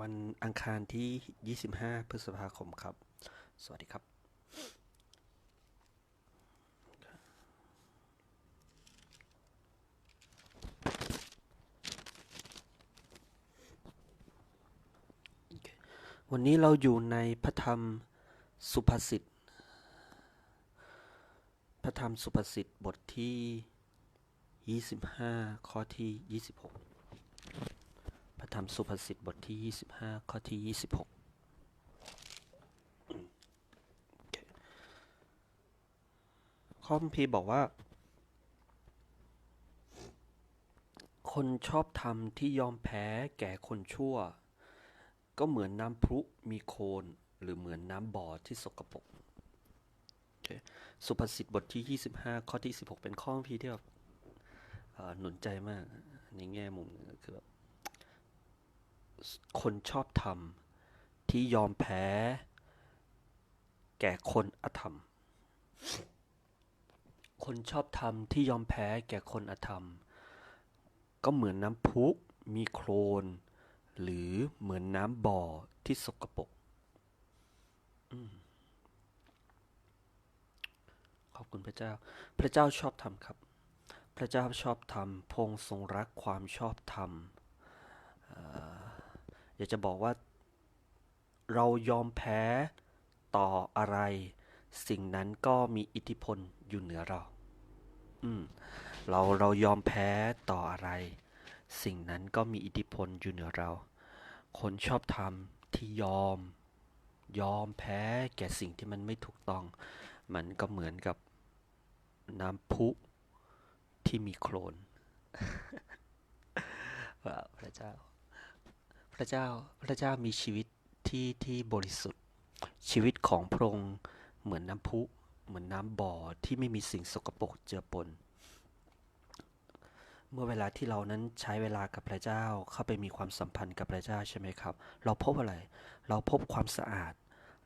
วันอังคารที่ 25 พฤษภาคมครับ สวัสดีครับ วันนี้เราอยู่ในพระธรรมสุภาษิต พระธรรมสุภาษิตบทที่ 25 ข้อที่ 26 ระธรรมสุภาษิตบทที่ 25 ข้อที่ 26อืมโอเคข้อพีบอกว่า คนชอบธรรมที่ยอมแพ้แก่คนชั่ว ก็เหมือนน้ำพรุมีโคลนหรือเหมือนน้ำบ่อที่สกปรกโอเคสุภาษิตบทที่ 25 ข้อที่ 16 เป็นข้อพีที่แบบหนุนใจมากในแง่มุมหนึ่งคือแบบ คนชอบธรรม ที่ยอมแพ้ แก่คนอธรรม คนชอบธรรมที่ยอมแพ้แก่คนอธรรม ก็เหมือนน้ำพุมีโคลนหรือเหมือนน้ำบ่อที่สกปรกอขอบคุณพระเจ้า พระเจ้าชอบธรรมครับ พระเจ้าชอบธรรมพงทรงรักความชอบธรรม อยากจะบอกว่า เรายอมแพ้ต่ออะไร สิ่งนั้นก็มีอิทธิพลอยู่เหนือเรา อืม เราเรายอมแพ้ต่ออะไร สิ่งนั้นก็มีอิทธิพลอยู่เหนือเรา คนชอบทำที่ยอม ยอมแพ้แก่สิ่งที่มันไม่ถูกต้อง มันก็เหมือนกับน้ำพุที่มีโคลนพระเจ้า พระเจ้าพระเจ้ามีชีวิตที่ที่บริสุทธิ์ ชีวิตของพระองค์เหมือนน้ำพุ เหมือนน้ำบ่อที่ไม่มีสิ่งสกปรกเจือปน เมื่อเวลาที่เรานั้นใช้เวลากับพระเจ้าเข้าไปมีความสัมพันธ์กับพระเจ้าใช่ไหมครับ เราพบอะไร เราพบความสะอาด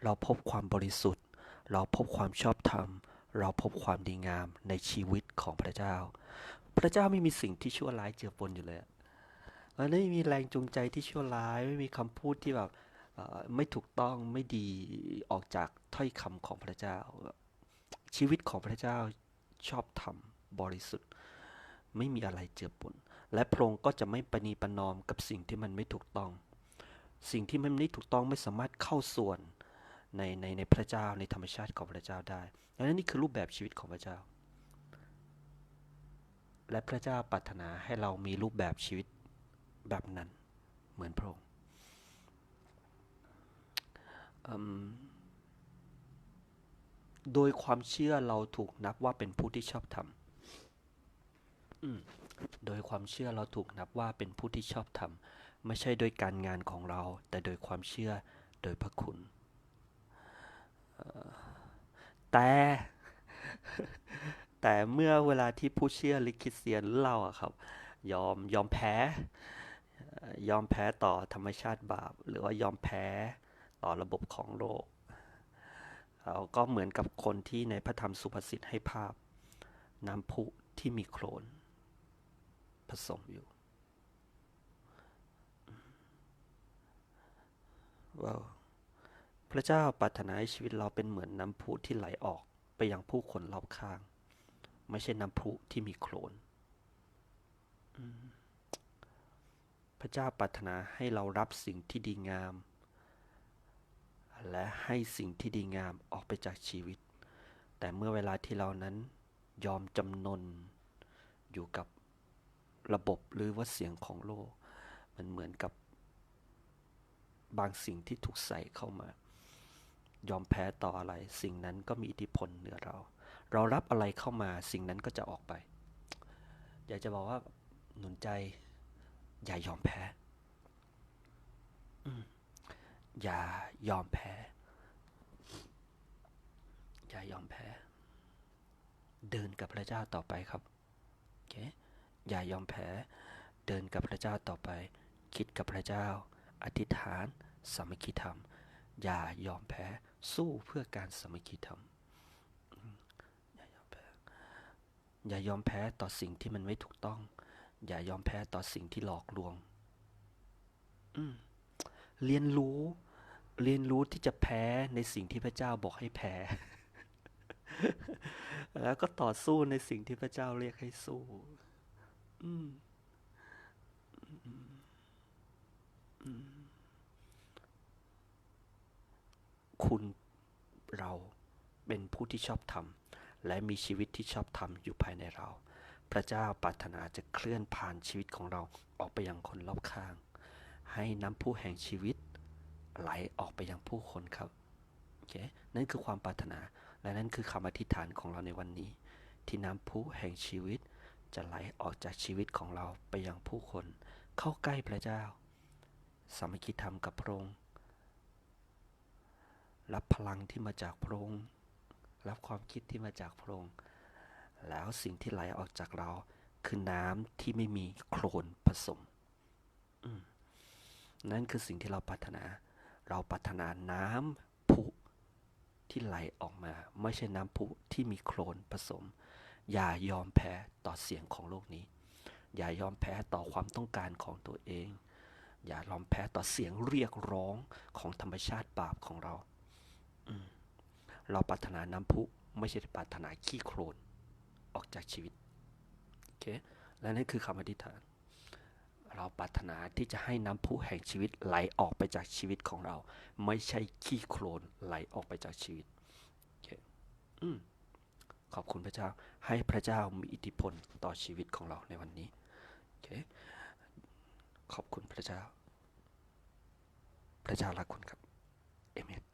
เราพบความบริสุทธิ์ เราพบความชอบธรรม เราพบความดีงามในชีวิตของพระเจ้า พระเจ้าไม่มีสิ่งที่ชั่วร้ายเจือปนอยู่เลย มันไม่มีแรงจูงใจที่ชั่วร้าย ไม่มีคำพูดที่แบบไม่ถูกต้องไม่ดีออกจากถ้อยคำของพระเจ้า ชีวิตของพระเจ้าชอบธรรมบริสุทธิ์ ไม่มีอะไรเจือปนและพระองค์ก็จะไม่ประนีประนอมกับสิ่งที่มันไม่ถูกต้อง สิ่งที่มันไม่ถูกต้องไม่สามารถเข้าส่วนในในในพระเจ้าในธรรมชาติของพระเจ้าได้ดังนั้นนี่คือรูปแบบชีวิตของพระเจ้า และพระเจ้าปรารถนาให้เรามีรูปแบบชีวิต แบบนั้นเหมือนพระองค์โดยความเชื่อเราถูกนับว่าเป็นผู้ที่ชอบธรรมโดยความเชื่อเราถูกนับว่าเป็นผู้ที่ชอบธรรมไม่ใช่โดยการงานของเรา แต่โดยความเชื่อโดยพระคุณ แต่แต่เมื่อเวลาที่ผู้เชื่อหรือคริสเตียนหรือเราอะครับ ยอมยอมแพ้ ยอมแพ้ต่อธรรมชาติบาป หรือว่ายอมแพ้ต่อระบบของโลกเราก็เหมือนกับคนที่ในพระธรรมสุภาษิตให้ภาพ น้ำพุที่มีโคลนผสมอยู่ว้าวพระเจ้าปรารถนาให้ชีวิตเราเป็นเหมือนน้ำพุที่ไหลออกไปยังผู้คนรอบข้าง ไม่ใช่น้ำพุที่มีโคลน พระเจ้าปรารถนาให้เรารับสิ่งที่ดีงาม และให้สิ่งที่ดีงามออกไปจากชีวิต แต่เมื่อเวลาที่เรานั้นยอมจำนน อยู่กับระบบหรือว่าเสียงของโลก มันเหมือนกับบางสิ่งที่ถูกใส่เข้ามา ยอมแพ้ต่ออะไร สิ่งนั้นก็มีอิทธิพลเหนือเรา เรารับอะไรเข้ามาสิ่งนั้นก็จะออกไป อยากจะบอกว่าหนุนใจ อย่ายอมแพ้อืมอย่ายอมแพ้ อย่ายอมแพ้ เดินกับพระเจ้าต่อไปครับโอเคอย่ายอมแพ้ เดินกับพระเจ้าต่อไป คิดกับพระเจ้า อธิษฐาน สามัคคีธรรม อย่ายอมแพ้ สู้เพื่อการสามัคคีธรรมอืมอย่ายอมแพ้ อย่ายอมแพ้ต่อสิ่งที่มันไม่ถูกต้อง อย่ายอมแพ้ต่อสิ่งที่หลอกลวงอืเรียนรู้ เรียนรู้ที่จะแพ้ในสิ่งที่พระเจ้าบอกให้แพ้ แล้วก็ต่อสู้ในสิ่งที่พระเจ้าเรียกให้สู้ อืมคุณเราเป็นผู้ที่ชอบธรรมและมีชีวิตที่ชอบธรรมอยู่ภายในเรา ระเจ้าปรารถนาจะเคลื่อนผ่านชีวิตของเราออกไปยังคนรอบข้าง ให้น้ำพุแห่งชีวิต ไหลออกไปยังผู้คนครับโอเคนั่นคือความปรารถนา และนั่นคือคำอธิษฐานของเราในวันนี้ ที่น้ำพุแห่งชีวิต จะไหลออกจากชีวิตของเราไปยังผู้คน เข้าใกล้พระเจ้า สามัคคีธรรมกับพระองค์รับพลังที่มาจากพระองค์รับความคิดที่มาจากพระองค์ แล้วสิ่งที่ไหลออกจากเราคือน้ำที่ไม่มีโคลนผสมมนั่นคือสิ่งที่เราปรารถนา เราปรารถนาน้ำพุที่ไหลออกมา ไม่ใช่น้ำพุที่มีโคลนผสม อย่ายอมแพ้ต่อเสียงของโลกนี้ อย่ายอมแพ้ต่อความต้องการของตัวเอง อย่ายอมแพ้ต่อเสียงเรียกร้องของธรรมชาติบาปของเรา เราปรารถนาน้ำพุไม่ใช่ปรารถนาขี้โคลน ออกจากชีวิตโอเคและนั่นคือคำอธิษฐาน เราปรารถนาที่จะให้น้ำพุแห่งชีวิตไหลออกไปจากชีวิตของเรา ไม่ใช่ขี้โคลนไหลออกไปจากชีวิตโอเคอืมขอบคุณพระเจ้าให้พระเจ้ามีอิทธิพลต่อชีวิตของเราในวันนี้โอเคขอบคุณพระเจ้า พระเจ้ารักคุณครับเอเมน